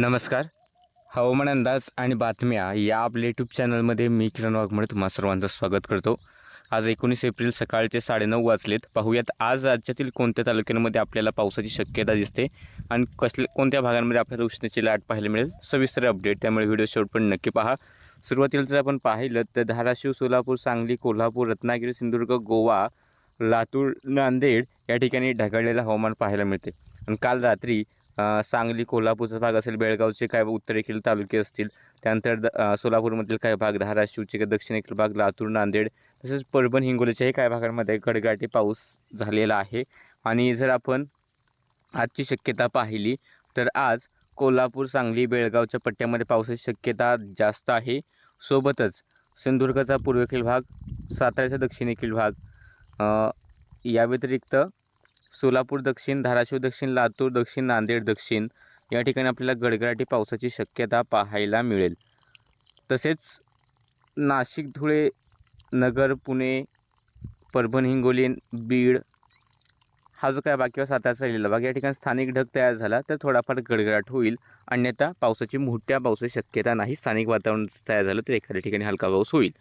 नमस्कार. हवामान अंदाज आणि बातम्या या आपल्या यूट्यूब चॅनलमध्ये मी किरण वाघमोडे तुम्हा सर्वांचं स्वागत करतो. आज एकोणीस एप्रिल सकाळचे साडेनऊ वाजलेत. पाहूयात आज राज्यातील कोणत्या तालुक्यांमध्ये आपल्याला पावसाची शक्यता दिसते आणि कसल्या कोणत्या भागांमध्ये आपल्याला उष्णतेची लाट पाहायला मिळेल? सविस्तर अपडेट त्यामुळे व्हिडिओ शेवटपर्यंत नक्की पहा. सुरुवातीला जर आपण पाहिलं तर धाराशिव सोलापूर सांगली कोल्हापूर रत्नागिरी सिंधुदुर्ग गोवा लातूर नांदेड या ठिकाणी ढगाळलेलं हवामान पाहायला मिळते. आणि काल रात्री सांगली कोल्हापूरचा भाग असेल बेळगावचे काय उत्तरेखील तालुके असतील त्यानंतर द- सोलापूरमधील काही भाग धाराशिवचे काही दक्षिणेकडील भाग लातूर नांदेड तसेच परभण हिंगोलीच्याही काही भागांमध्ये गडगाटी पाऊस झालेला आहे. आणि जर आपण आजची शक्यता पाहिली तर आज कोल्हापूर सांगली बेळगावच्या पट्ट्यामध्ये पावसाची शक्यता जास्त आहे. सोबतच सिंधुदुर्गाचा पूर्वेकडील भाग साताऱ्याचा दक्षिणेकडील भाग या व्यतिरिक्त सोलापूर दक्षिण धाराशिव दक्षिण लातूर दक्षिण नांदेड दक्षिण या ठिकाणी आपल्याला गडगडाटी पावसाची शक्यता पाहायला मिळेल. तसेच नाशिक धुळे नगर पुणे परभणी हिंगोली बीड हा जो काय बाकी किंवा साताराचा राहिलेला भाग या ठिकाणी स्थानिक ढग तयार झाला तर थोडाफार गडगडाट होईल. अन्यथा पावसाची मोठ्या पावसाची शक्यता नाही. स्थानिक वातावरण तयार झालं तर एखाद्या ठिकाणी हलका पाऊस होईल.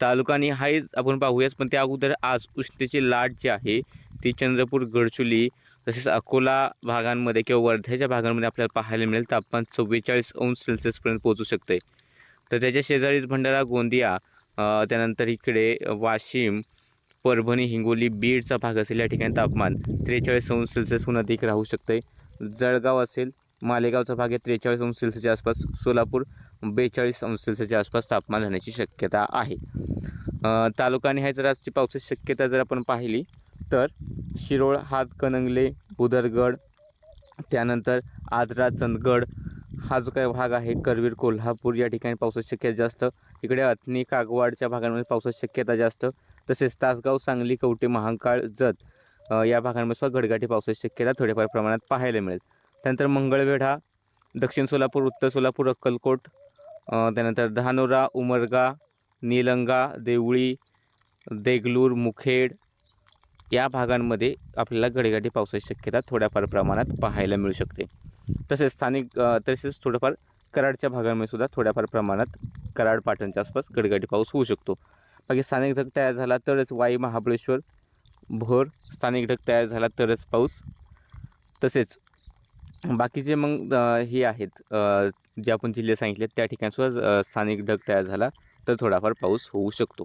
तालुकानी आणि हाही आपण पाहूयाच पण त्या अगोदर आज उष्णतेची लाट जी आहे ती चंद्रपूर गडचुली तसेच अकोला भागांमध्ये किंवा वर्ध्याच्या भागांमध्ये आपल्याला पाहायला मिळेल. तापमान चव्वेचाळीस अंश सेल्सिअसपर्यंत पोहोचू शकते तर त्याच्या शेजारीच भंडारा गोंदिया त्यानंतर इकडे वाशिम परभणी हिंगोली बीडचा भाग असेल या ठिकाणी तापमान त्रेचाळीस अंश सेल्सिअसहून अधिक राहू शकते जळगाव असेल मालेगावचा भाग आहे त्रेचाळीस अंश सेल्सिअसच्या आसपास. सोलापूर बेचाळीस अंश सेल्सिअसच्या आसपास तापमान राहण्याची शक्यता आहे. तालुका आणि आजची पावसाची शक्यता जर आपण पाहिली तर शिरोळ हातकणंगले बुदरगड त्यानंतर आजरा चंदगड हा जो काही भाग आहे करवीर कोल्हापूर या ठिकाणी पावसाची शक्यता जास्त. इकडे अथनी कागवाडच्या भागांमध्ये पावसाची शक्यता जास्त. तसेच तासगाव सांगली कवटे महांकाळ जत या भागांमध्ये सुद्धा गडगाटी पावसाची शक्यता थोड्याफार प्रमाणात पाहायला मिळेल. त्यानंतर मंगळवेढा दक्षिण सोलापूर उत्तर सोलापूर अक्कलकोट त्यानंतर धानोरा उमरगा निलंगा देवळी देगलूर मुखेड या भागांमध्ये आपल्याला गडगाटी पावसाची शक्यता थोड्याफार प्रमाणात पाहायला मिळू शकते. तसेच स्थानिक तसेच थोडंफार कराडच्या भागांमध्ये सुद्धा थोड्याफार प्रमाणात कराड पाटणच्या आसपास गडगाटी पाऊस होऊ शकतो. बाकी स्थानिक ढग तयार झाला तरच वाई महाबळेश्वर भोर स्थानिक ढग तयार झाला तरच पाऊस. तसेच बाकीचे मग हे आहेत जे आपण जिल्हे सांगितले त्या ठिकाणीसुद्धा स्थानिक ढग तयार झाला तर थोडाफार पाऊस होऊ शकतो.